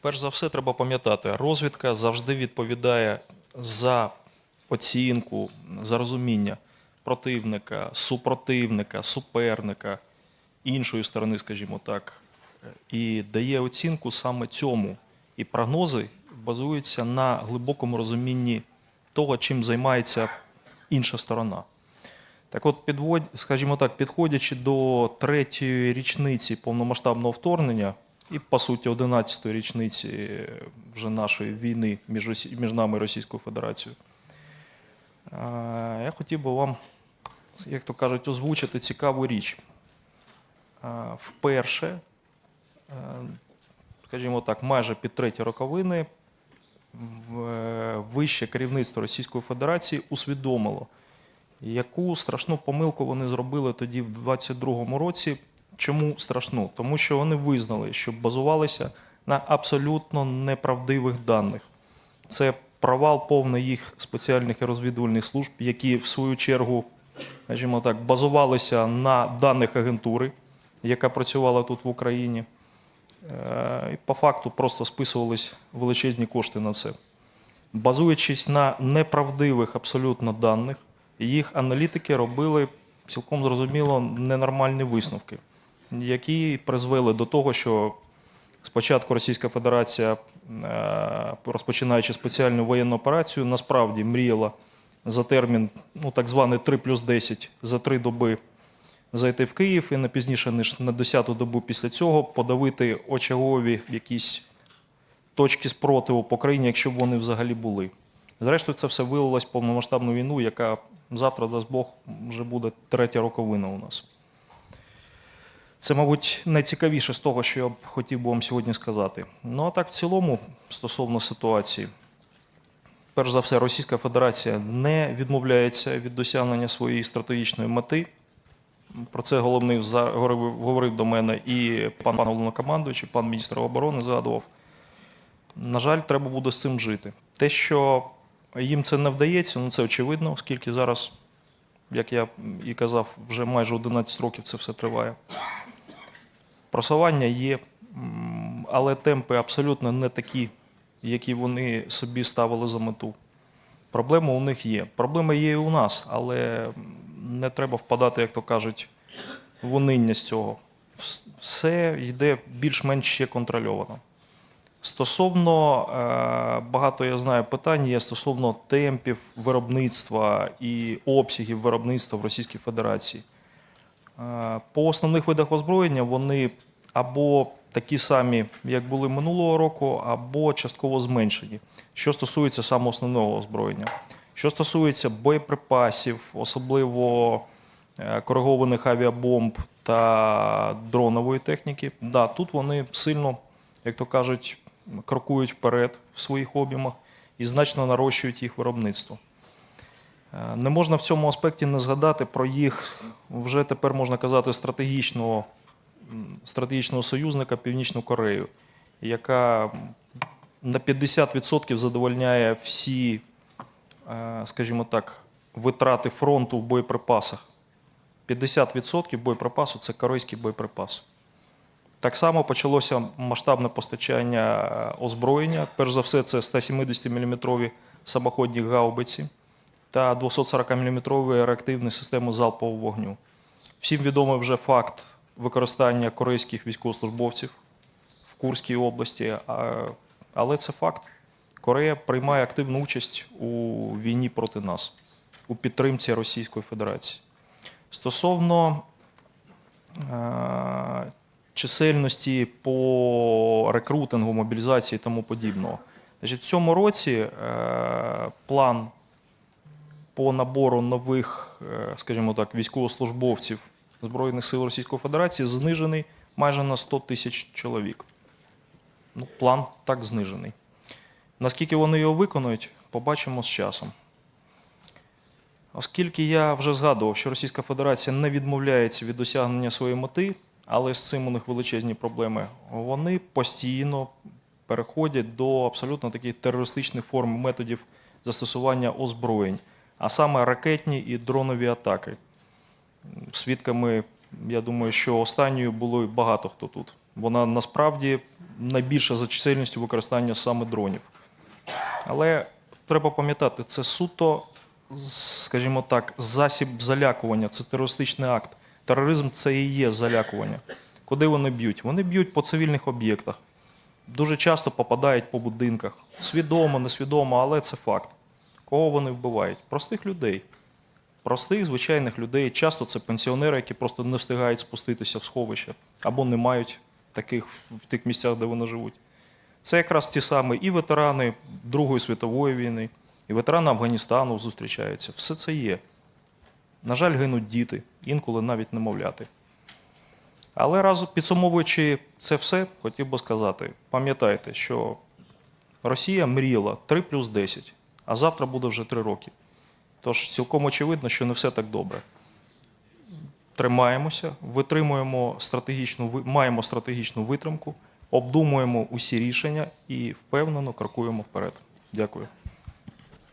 Перш за все, треба пам'ятати, розвідка завжди відповідає за оцінку, за розуміння противника, супротивника, суперника, іншої сторони, скажімо так, і дає оцінку саме цьому. І прогнози базуються на глибокому розумінні того, чим займається інша сторона. Так от, підводь, скажімо так, підходячи до третьої річниці повномасштабного вторгнення і, по суті, 11-ї річниці вже нашої війни між, між нами і Російською Федерацією, я хотів би вам, як то кажуть, озвучити цікаву річ. Вперше, скажімо так, майже під треті роковини вище керівництво Російської Федерації усвідомило, яку страшну помилку вони зробили тоді в 22-му році. Чому страшну? Тому що вони визнали, що базувалися на абсолютно неправдивих даних. Це провал повний їх спеціальних і розвідувальних служб, які в свою чергу, скажімо так, базувалися на даних агентури, яка працювала тут в Україні. Е, І по факту просто списувались величезні кошти на це. Базуючись на неправдивих абсолютно даних, їх аналітики робили цілком зрозуміло ненормальні висновки, які призвели до того, що спочатку Російська Федерація, е, розпочинаючи спеціальну воєнну операцію, насправді мріяла за термін, ну так званий 3 плюс 10, за три доби зайти в Київ і не пізніше, ніж на 10-ту добу після цього подавити очагові якісь точки спротиву по країні, якщо б вони взагалі були. Зрештою, це все вилилось повномасштабну війну, яка завтра, дасть Бог, вже буде третя роковина у нас. Це, мабуть, найцікавіше з того, що я б хотів би вам сьогодні сказати. Ну а так, в цілому, стосовно ситуації, перш за все, Російська Федерація не відмовляється від досягнення своєї стратегічної мети. Про це головний говорив, до мене і пан головнокомандуючий, пан міністр оборони згадував. На жаль, треба буде з цим жити. Те, що їм це не вдається, ну це очевидно, оскільки зараз, як я і казав, вже майже 11 років це все триває. Просування є, але темпи абсолютно не такі, які вони собі ставили за мету. Проблема у них є. Проблема є і у нас, але не треба впадати, як то кажуть, в униння з цього. Все йде більш-менш ще контрольовано. Стосовно е, багато я знаю питань є стосовно темпів виробництва і обсягів виробництва в Російській Федерації. Е, По основних видах озброєння вони або такі самі, як були минулого року, або частково зменшені. Що стосується саме основного озброєння. Що стосується боєприпасів, особливо е, коригованих авіабомб та дронової техніки, да, тут вони сильно, як то кажуть, крокують вперед в своїх об'ємах і значно нарощують їх виробництво. Е, Не можна в цьому аспекті не згадати про їх вже тепер можна казати стратегічного, стратегічного союзника Північну Корею, яка на 50% задовольняє всі, е, скажімо так, витрати фронту в боєприпасах. 50% боєприпасу це корейський боєприпас. Так само почалося масштабне постачання е, озброєння. Перш за все, це 170-мм самоходні гаубиці та 240-мм реактивні системи залпового вогню. Всім відомий вже факт використання корейських військовослужбовців в Курській області, але це факт. Корея приймає активну участь у війні проти нас, у підтримці Російської Федерації. Стосовно е, чисельності по рекрутингу, мобілізації і тому подібного. Значить, в цьому році е, план по набору нових, е, скажімо так, військовослужбовців Збройних сил Російської Федерації знижений майже на 100 тисяч чоловік. Ну, план так знижений. Наскільки вони його виконують, побачимо з часом. Оскільки я вже згадував, що Російська Федерація не відмовляється від досягнення своєї мети, але з цим у них величезні проблеми, вони постійно переходять до абсолютно таких терористичних форм методів застосування озброєнь, а саме ракетні і дронові атаки. Свідками, я думаю, що останньою було і багато хто тут Вона насправді найбільша за чисельністю використання саме дронів. Але треба пам'ятати, це суто, скажімо так, засіб залякування, це терористичний акт. Тероризм це і є залякування. Куди вони б'ють? Вони б'ють по цивільних об'єктах. Дуже часто попадають по будинках. Свідомо, несвідомо, але це факт. Кого вони вбивають? Простих людей. Простих, звичайних людей. Часто це пенсіонери, які просто не встигають спуститися в сховище або не мають таких в тих місцях, де вони живуть. Це якраз ті самі і ветерани Другої світової війни, і ветерани Афганістану зустрічаються. Все це є. На жаль, гинуть діти, інколи навіть немовляти. Але разом підсумовуючи це все, хотів би сказати: пам'ятайте, що Росія мріяла 3 плюс 10, а завтра буде вже три роки. Тож цілком очевидно, що не все так добре. Тримаємося, витримуємо стратегічну, маємо стратегічну витримку, обдумуємо усі рішення і впевнено крокуємо вперед. Дякую.